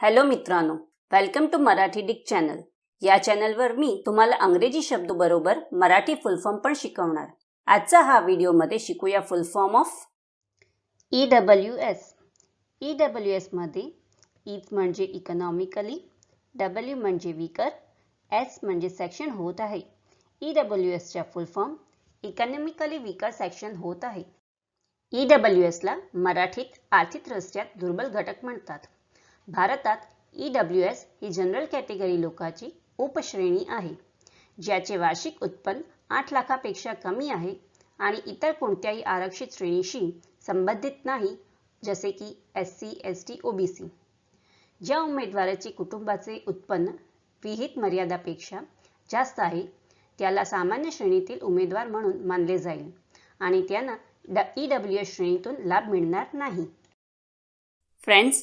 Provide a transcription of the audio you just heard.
Hello मित्रांनो welcome to Marathi डिक channel या चॅनलवर मी तुम्हाला अंग्रेजी शब्द बरोबर मराठी फुल फॉर्म पण शिकवणार. आजचा हा व्हिडिओमध्ये शिकूया full form of E W S E W एसमध्ये ई म्हणजे इकॉनॉमिकली डब्ल्यू म्हणजे विकर एस म्हणजे सेक्शन होत आहे. ई डब्ल्यू एसच्या full form economically weaker section होत आहे. ई डब्ल्यू एसला मराठीत आर्थिक रस्त्यात दुर्बल घटक म्हणतात. भारतात ई डब्ल्यू एस ही जनरल कॅटेगरी लोकांची उपश्रेणी आहे. ज्याचे वार्षिक उत्पन्न आठ लाखापेक्षा कमी आहे आणि इतर कोणत्याही आरक्षित श्रेणीशी संबंधित नाही जसे की S C S T O B C ज्या उमेदवाराचे कुटुंबाचे उत्पन्न विहित मर्यादापेक्षा जास्त आहे त्याला सामान्य श्रेणीतील उमेदवार म्हणून मानले जाईल आणि त्यांना ड ई डब्ल्यू एस श्रेणीतून लाभ मिळणार नाही. फ्रेंड्स